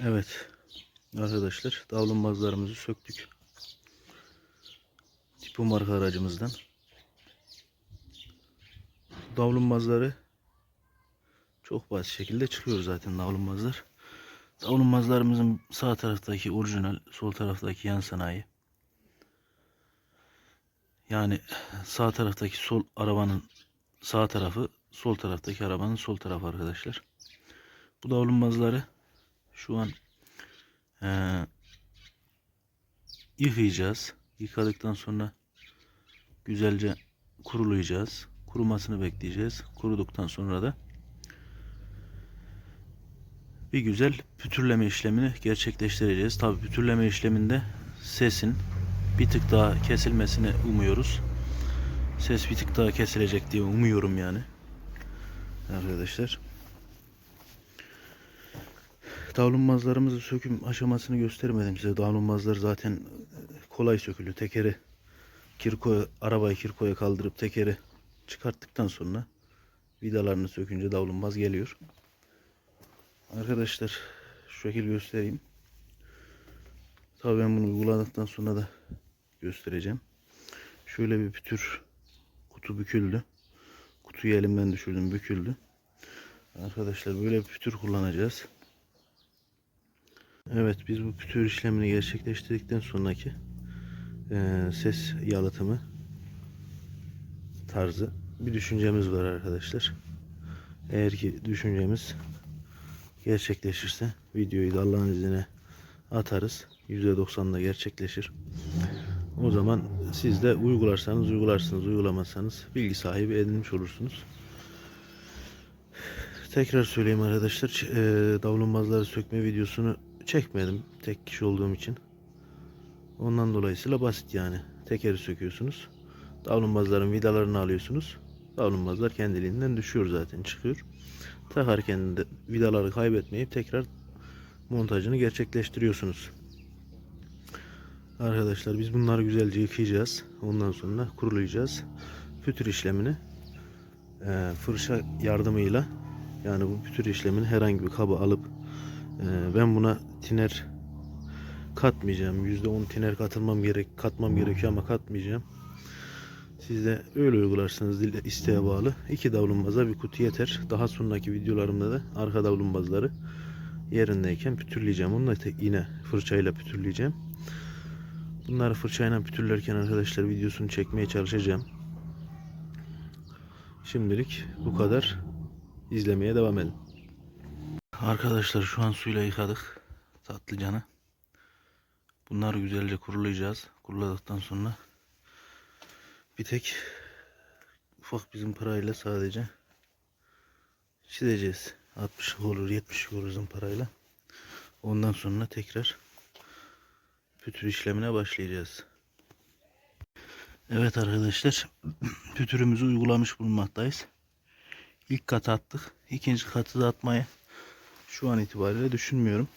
Evet. Arkadaşlar davlumbazlarımızı söktük. Tipo marka aracımızdan. Davlumbazları çok basit şekilde çıkıyor zaten davlumbazlar. Davlumbazlarımızın sağ taraftaki orijinal, sol taraftaki yan sanayi. Yani sağ taraftaki sol arabanın sağ tarafı, sol taraftaki arabanın sol tarafı arkadaşlar. Bu davlumbazları şu an eee, yıkayacağız. Yıkadıktan sonra güzelce kurulayacağız. Kurumasını bekleyeceğiz. Kuruduktan sonra da bir güzel pütürleme işlemini gerçekleştireceğiz. Tabi pütürleme işleminde sesin bir tık daha kesilmesini umuyoruz. Ses bir tık daha kesilecek diye umuyorum yani. Arkadaşlar. Davlumbazlarımızın söküm aşamasını göstermedim size. Davlumbazlar zaten kolay sökülü. Tekeri kirkoya, arabayı kirkoya kaldırıp tekeri çıkarttıktan sonra vidalarını sökünce davlumbaz geliyor. Arkadaşlar şu şekil göstereyim. Tabii ben bunu uyguladıktan sonra da göstereceğim. Şöyle bir pütür kutu büküldü. Kutuyu elimden düşürdüm büküldü. Arkadaşlar böyle bir pütür kullanacağız. Evet biz bu pütür işlemini gerçekleştirdikten sonraki eee, ses yalıtımı tarzı bir düşüncemiz var arkadaşlar. Eğer ki düşüncemiz gerçekleşirse videoyu da Allah'ın izniyle atarız. %90'da gerçekleşir. O zaman siz de uygularsanız uygularsınız, uygulamazsanız bilgi sahibi edinmiş olursunuz. Tekrar söyleyeyim arkadaşlar. eee, davlumbazları sökme videosunu çekmedim tek kişi olduğum için. Ondan dolayısıyla basit yani. Tekeri söküyorsunuz. Davlumbazların vidalarını alıyorsunuz. Davlumbazlar kendiliğinden düşüyor zaten çıkıyor. Takarken de vidaları kaybetmeyip tekrar montajını gerçekleştiriyorsunuz. Arkadaşlar biz bunları güzelce yıkayacağız. Ondan sonra kurulayacağız. Pütür işlemini eee, fırça yardımıyla yani bu pütür işlemini herhangi bir kaba alıp eee, ben buna tiner katmayacağım. %10 tiner katılmam gerek katmam gerekiyor ama katmayacağım. Siz de öyle uygularsınız dil isteğe bağlı. İki davlumbaza bir kutu yeter. Daha sonraki videolarımda da arka davlumbazları yerindeyken pütürleyeceğim. Onu da yine fırçayla pütürleyeceğim. Bunları fırçayla pütürlerken arkadaşlar videosunu çekmeye çalışacağım. Şimdilik bu kadar. İzlemeye devam edin. Arkadaşlar şu an suyla yıkadık tatlıcanı. Bunları güzelce kurulayacağız. Kuruladıktan sonra bir tek ufak bizim parayla sadece çizeceğiz. 60 olur 70 olur bizim parayla. Ondan sonra tekrar pütür işlemine başlayacağız. Evet arkadaşlar pütürümüzü uygulamış bulunmaktayız. İlk katı attık. İkinci katı da atmayı şu an itibariyle düşünmüyorum.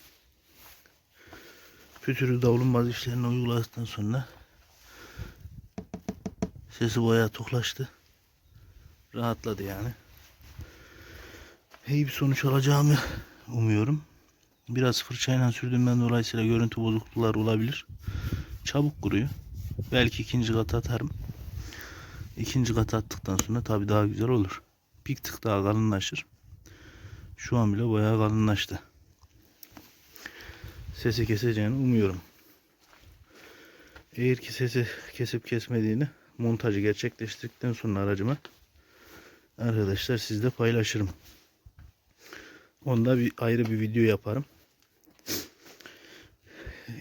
Pütürü davlumbaz işlerini uyguladıktan sonra sesi bayağı toklaştı. Rahatladı yani. İyi bir sonuç alacağımı umuyorum. Biraz fırçayla sürdüğümden dolayısıyla görüntü bozuklukları olabilir. Çabuk kuruyor. Belki ikinci kat atarım. İkinci kat attıktan sonra tabi daha güzel olur. Bir tık daha kalınlaşır. Şu an bile bayağı kalınlaştı. Sesi keseceğini umuyorum. Eğer ki sesi kesip kesmediğini montajı gerçekleştirdikten sonra aracıma arkadaşlar sizle paylaşırım. Onda bir ayrı bir video yaparım.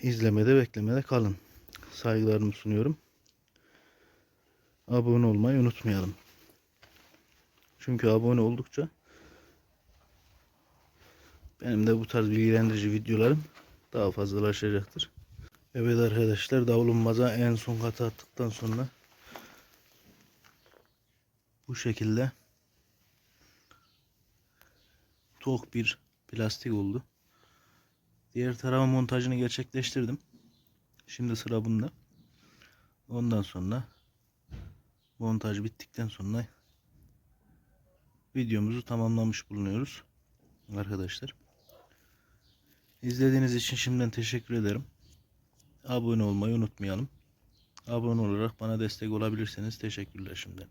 İzlemede beklemede kalın. Saygılarımı sunuyorum. Abone olmayı unutmayalım. Çünkü abone oldukça benim de bu tarz bilgilendirici videolarım daha fazlalaşacaktır. Evet arkadaşlar davlumbaz'a en son katı attıktan sonra bu şekilde tok bir plastik oldu. Diğer tarafa montajını gerçekleştirdim. Şimdi sıra bunda. Ondan sonra montaj bittikten sonra videomuzu tamamlamış bulunuyoruz arkadaşlar. İzlediğiniz için şimdiden teşekkür ederim. Abone olmayı unutmayalım. Abone olarak bana destek olabilirseniz teşekkürler şimdiden.